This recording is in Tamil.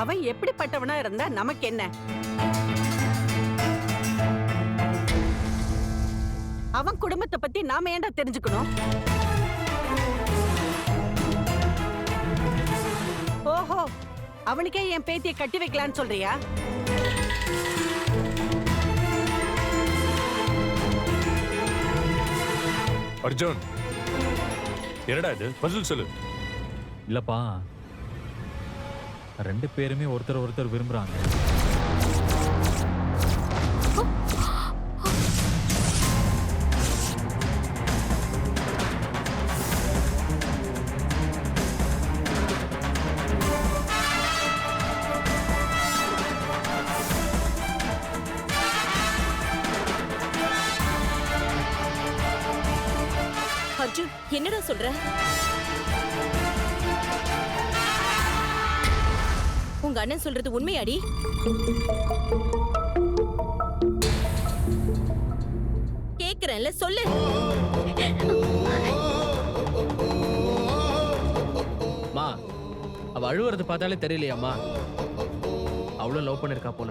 அவன் எப்படிப்பட்டவனா இருந்தா நமக்கு என்ன? அவன் குடும்பத்தை பத்தி நாம ஏன்டா தெரிஞ்சுக்கணும்? ஓஹோ அவனுக்கே என் பேத்தியை கட்டி வைக்கலான்னு சொல்றியா? அர்ஜுன் என்னடா இது? பதில் சொல்லு. இல்லப்பா ரெண்டு பேருமே ஒருத்தர் ஒருத்தர் விரும்புறாங்க. அர்ஜுன் என்னடா சொல்ற? உங்க அண்ணன் சொல்றது உண்மையாடி? கேக்குறேன்ல சொல்லு. மா அவ அழுவுறது பார்த்தாலே தெரியலையாம்மா அவ்வளோ லவ் பண்ணிருக்கா போல.